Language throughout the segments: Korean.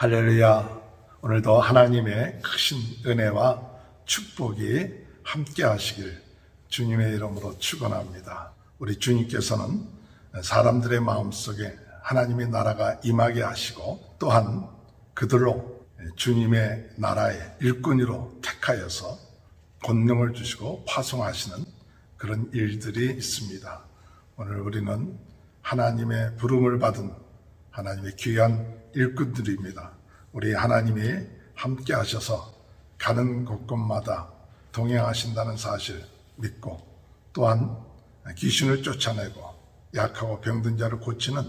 할렐루야. 오늘도 하나님의 크신 은혜와 축복이 함께 하시길 주님의 이름으로 축원합니다. 우리 주님께서는 사람들의 마음속에 하나님의 나라가 임하게 하시고 또한 그들로 주님의 나라의 일꾼으로 택하여서 권능을 주시고 파송하시는 그런 일들이 있습니다. 오늘 우리는 하나님의 부름을 받은 하나님의 귀한 일꾼들입니다. 우리 하나님이 함께 하셔서 가는 곳곳마다 동행하신다는 사실 믿고 또한 귀신을 쫓아내고 약하고 병든 자를 고치는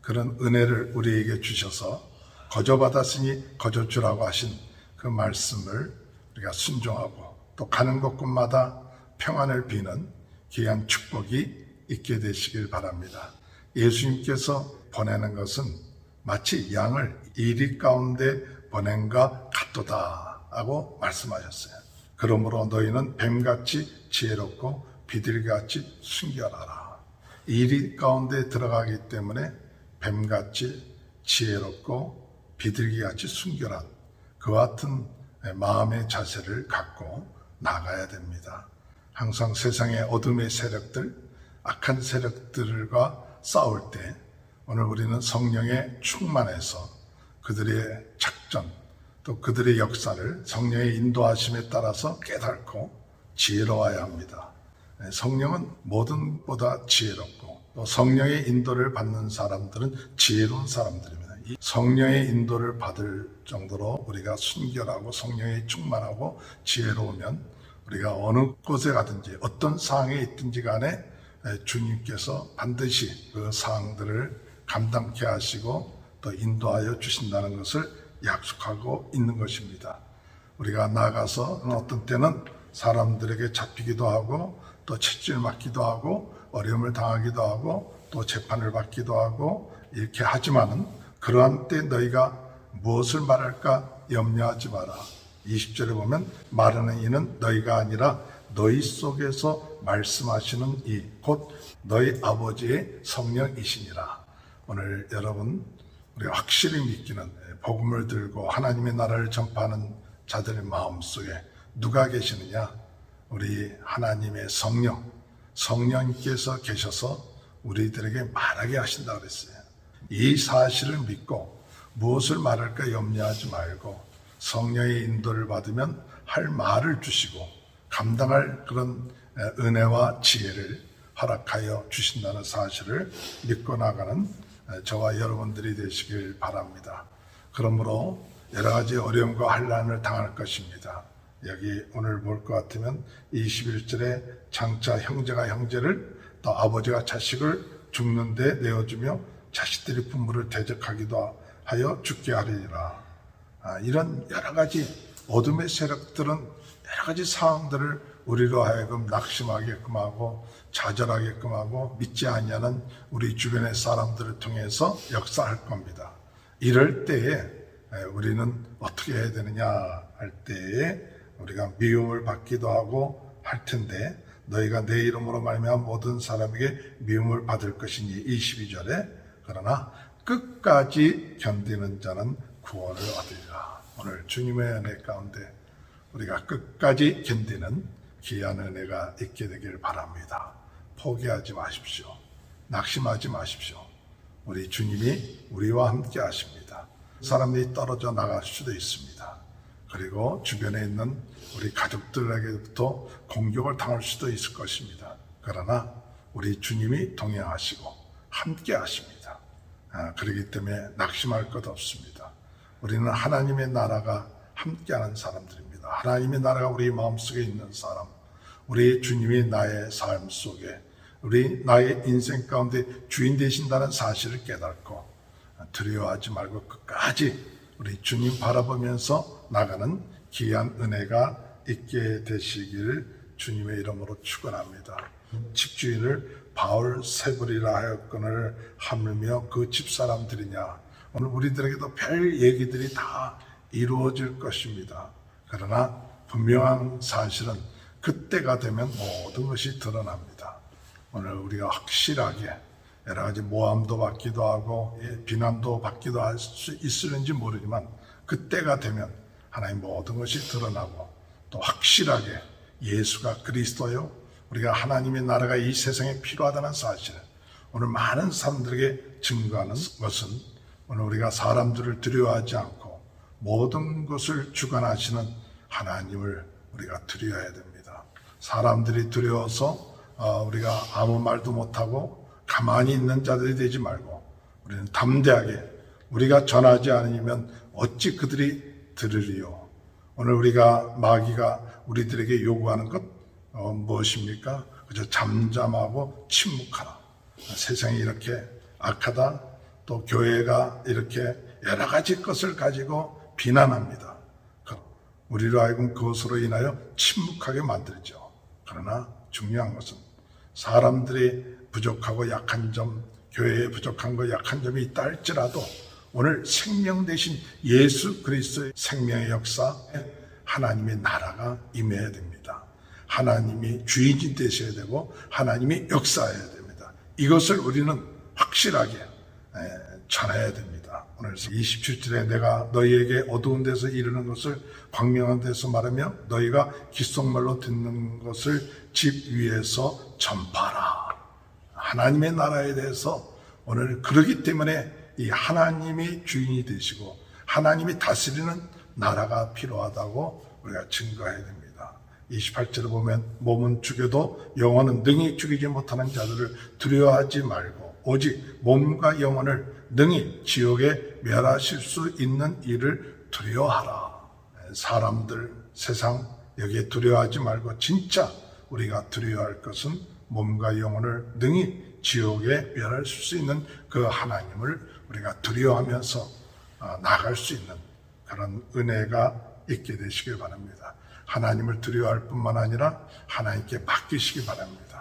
그런 은혜를 우리에게 주셔서 거저 받았으니 거저 주라고 하신 그 말씀을 우리가 순종하고 또 가는 곳곳마다 평안을 비는 귀한 축복이 있게 되시길 바랍니다. 예수님께서 보내는 것은 마치 양을 이리 가운데 보낸가 같도다 하고 말씀하셨어요. 그러므로 너희는 뱀같이 지혜롭고 비둘기같이 순결하라. 이리 가운데 들어가기 때문에 뱀같이 지혜롭고 비둘기같이 순결한 그와 같은 마음의 자세를 갖고 나가야 됩니다. 항상 세상의 어둠의 세력들, 악한 세력들과 싸울 때 오늘 우리는 성령의 충만해서 그들의 작전 또 그들의 역사를 성령의 인도하심에 따라서 깨닫고 지혜로워야 합니다. 성령은 모든 보다 지혜롭고 또 성령의 인도를 받는 사람들은 지혜로운 사람들입니다. 이 성령의 인도를 받을 정도로 우리가 순결하고 성령에 충만하고 지혜로우면 우리가 어느 곳에 가든지 어떤 상황에 있든지 간에 주님께서 반드시 그 사항들을 감당케 하시고 또 인도하여 주신다는 것을 약속하고 있는 것입니다. 우리가 나가서 어떤 때는 사람들에게 잡히기도 하고 또 채찍을 맞기도 하고 어려움을 당하기도 하고 또 재판을 받기도 하고 이렇게 하지만은 그러한 때 너희가 무엇을 말할까 염려하지 마라. 20절에 보면 말하는 이는 너희가 아니라 너희 속에서 말씀하시는 이 곧 너희 아버지의 성령이시니라. 오늘 여러분 우리 확실히 믿기는 복음을 들고 하나님의 나라를 전파하는 자들의 마음속에 누가 계시느냐? 우리 하나님의 성령, 성령께서 계셔서 우리들에게 말하게 하신다 그랬어요. 이 사실을 믿고 무엇을 말할까 염려하지 말고 성령의 인도를 받으면 할 말을 주시고 감당할 그런 은혜와 지혜를 허락하여 주신다는 사실을 믿고 나가는 저와 여러분들이 되시길 바랍니다. 그러므로 여러 가지 어려움과 환란을 당할 것입니다. 여기 오늘 볼 것 같으면 21절에 장차 형제가 형제를 또 아버지가 자식을 죽는데 내어주며 자식들이 부모를 대적하기도 하여 죽게 하리라. 아, 이런 여러 가지 어둠의 세력들은 여러 가지 상황들을 우리로 하여금 낙심하게끔 하고 좌절하게끔 하고 믿지 아니하는 우리 주변의 사람들을 통해서 역사할 겁니다. 이럴 때에 우리는 어떻게 해야 되느냐 할 때에 우리가 미움을 받기도 하고 할 텐데 너희가 내 이름으로 말미암아 모든 사람에게 미움을 받을 것이니 22절에 그러나 끝까지 견디는 자는 구원을 얻으리라. 오늘 주님의 은혜 가운데 우리가 끝까지 견디는 귀한 은혜가 있게 되길 바랍니다. 포기하지 마십시오. 낙심하지 마십시오. 우리 주님이 우리와 함께 하십니다. 사람들이 떨어져 나갈 수도 있습니다. 그리고 주변에 있는 우리 가족들에게부터 공격을 당할 수도 있을 것입니다. 그러나 우리 주님이 동행하시고 함께 하십니다. 아, 그렇기 때문에 낙심할 것 없습니다. 우리는 하나님의 나라가 함께하는 사람들입니다. 하나님의 나라가 우리 마음속에 있는 사람, 우리 주님이 나의 삶 속에, 우리 나의 인생 가운데 주인 되신다는 사실을 깨닫고 두려워하지 말고 끝까지 우리 주님 바라보면서 나가는 귀한 은혜가 있게 되시기를 주님의 이름으로 축원합니다. 집주인을 바울 세불이라 하였건을 하물며 그 집 사람들이냐 오늘 우리들에게도 별 얘기들이 다 이루어질 것입니다. 그러나 분명한 사실은 그때가 되면 모든 것이 드러납니다. 오늘 우리가 확실하게 여러 가지 모함도 받기도 하고 예, 비난도 받기도 할 수 있을는지 모르지만 그때가 되면 하나님 모든 것이 드러나고 또 확실하게 예수가 그리스도요 우리가 하나님의 나라가 이 세상에 필요하다는 사실을 오늘 많은 사람들에게 증거하는 것은 오늘 우리가 사람들을 두려워하지 않고 모든 것을 주관하시는 하나님을 우리가 두려워해야 됩니다. 사람들이 두려워서 어, 우리가 아무 말도 못하고 가만히 있는 자들이 되지 말고 우리는 담대하게 우리가 전하지 않으면 어찌 그들이 들으리요. 오늘 우리가 마귀가 우리들에게 요구하는 것 어, 무엇입니까? 그저 잠잠하고 침묵하라. 세상이 이렇게 악하다. 또 교회가 이렇게 여러 가지 것을 가지고 비난합니다. 그 우리로 하여금 그것으로 인하여 침묵하게 만들죠. 그러나 중요한 것은 사람들이 부족하고 약한 점, 교회에 부족한 거 약한 점이 있다 할지라도 오늘 생명 대신 예수 그리스도의 생명의 역사에 하나님의 나라가 임해야 됩니다. 하나님이 주인이 되셔야 되고 하나님이 역사해야 됩니다. 이것을 우리는 확실하게 에, 전해야 됩니다. 오늘 27절에 내가 너희에게 어두운 데서 이르는 것을 광명한 데서 말하며 너희가 귓속말로 듣는 것을 집 위에서 전파라. 하나님의 나라에 대해서 오늘 그러기 때문에 이 하나님이 주인이 되시고 하나님이 다스리는 나라가 필요하다고 우리가 증거해야 됩니다. 28절을 보면 몸은 죽여도 영혼은 능히 죽이지 못하는 자들을 두려워하지 말고 오직 몸과 영혼을 능히 지옥에 멸하실 수 있는 일을 두려워하라. 사람들, 세상 여기에 두려워하지 말고 진짜 우리가 두려워할 것은 몸과 영혼을 능히 지옥에 멸할 수 있는 그 하나님을 우리가 두려워하면서 어, 나아갈 수 있는 그런 은혜가 있게 되시길 바랍니다. 하나님을 두려워할 뿐만 아니라 하나님께 맡기시기 바랍니다.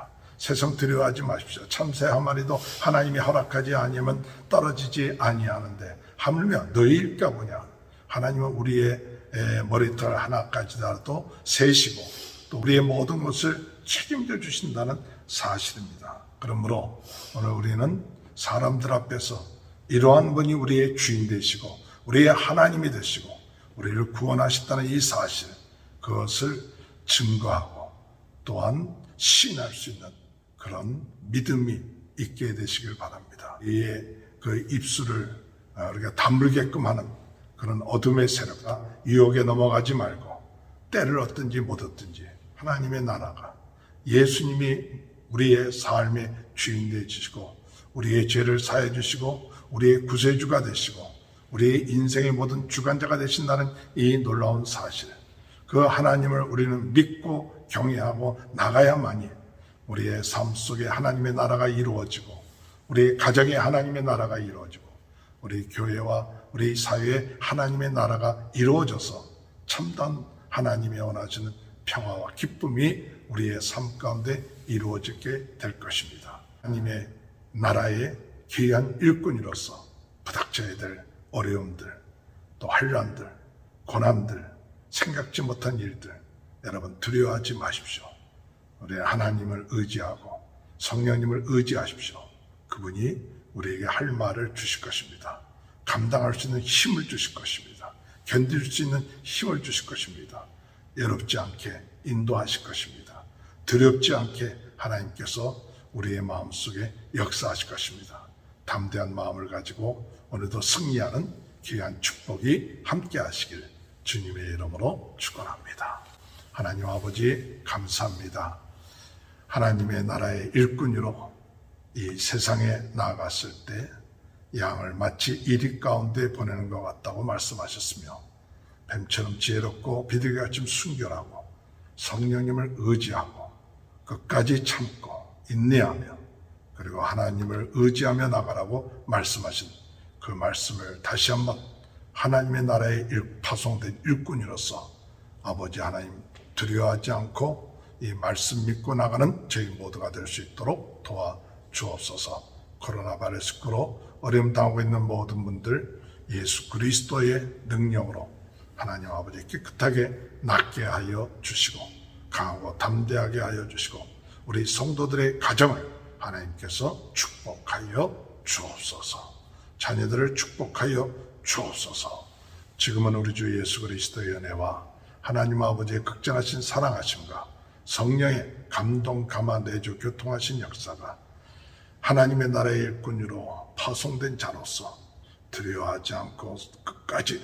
세상 두려워하지 마십시오. 참새 한 마리도 하나님이 허락하지 아니면 떨어지지 아니하는데 하물며 너희일까 보냐. 하나님은 우리의 에, 머리털 하나까지라도 세시고 또 우리의 모든 것을 책임져 주신다는 사실입니다. 그러므로 오늘 우리는 사람들 앞에서 이러한 분이 우리의 주인 되시고 우리의 하나님이 되시고 우리를 구원하셨다는 이 사실 그것을 증거하고 또한 신할 수 있는 그런 믿음이 있게 되시길 바랍니다. 이의 그 입술을 아, 우리가 다물게끔 하는 그런 어둠의 세력과 유혹에 넘어가지 말고 때를 얻든지 못 얻든지 하나님의 나라가 예수님이 우리의 삶의 주인 되어 주시고 우리의 죄를 사해 주시고 우리의 구세주가 되시고 우리의 인생의 모든 주관자가 되신다는 이 놀라운 사실. 그 하나님을 우리는 믿고 경외하고 나가야만이 우리의 삶 속에 하나님의 나라가 이루어지고 우리 가정에 하나님의 나라가 이루어지고 우리 교회와 우리 사회에 하나님의 나라가 이루어져서 참된 하나님의 원하시는 평화와 기쁨이 우리의 삶 가운데 이루어지게 될 것입니다. 하나님의 나라의 귀한 일꾼으로서 부닥쳐야 될 어려움들, 또 환란들, 고난들, 생각지 못한 일들 여러분 두려워하지 마십시오. 우리 하나님을 의지하고 성령님을 의지하십시오. 그분이 우리에게 할 말을 주실 것입니다. 감당할 수 있는 힘을 주실 것입니다. 견딜 수 있는 힘을 주실 것입니다. 외롭지 않게 인도하실 것입니다. 두렵지 않게 하나님께서 우리의 마음속에 역사하실 것입니다. 담대한 마음을 가지고 오늘도 승리하는 귀한 축복이 함께 하시길 주님의 이름으로 축원합니다. 하나님 아버지 감사합니다. 하나님의 나라의 일꾼으로 이 세상에 나아갔을 때 양을 마치 이리 가운데 보내는 것 같다고 말씀하셨으며 뱀처럼 지혜롭고 비둘기같이 순결하고 성령님을 의지하고 끝까지 참고 인내하며 그리고 하나님을 의지하며 나가라고 말씀하신 그 말씀을 다시 한번 하나님의 나라에 일- 파송된 일꾼으로서 아버지 하나님 두려워하지 않고 이 말씀 믿고 나가는 저희 모두가 될 수 있도록 도와 주옵소서 코로나 바이러스로 어려움 당하고 있는 모든 분들 예수 그리스도의 능력으로 하나님 아버지 깨끗하게 낫게 하여 주시고 강하고 담대하게 하여 주시고 우리 성도들의 가정을 하나님께서 축복하여 주옵소서. 자녀들을 축복하여 주옵소서. 지금은 우리 주 예수 그리스도의 은혜와 하나님 아버지의 극진하신 사랑하심과 성령의 감동, 감화, 내주, 교통하신 역사가 하나님의 나라의 일꾼으로 파송된 자로서 두려워하지 않고 끝까지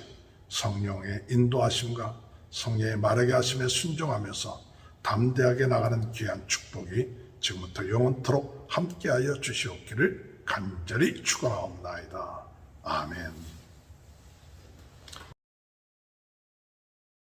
성령의 인도하심과 성령의 말하게 하심에 순종하면서 담대하게 나가는 귀한 축복이 지금부터 영원토록 함께하여 주시옵기를 간절히 축원하옵나이다. 아멘.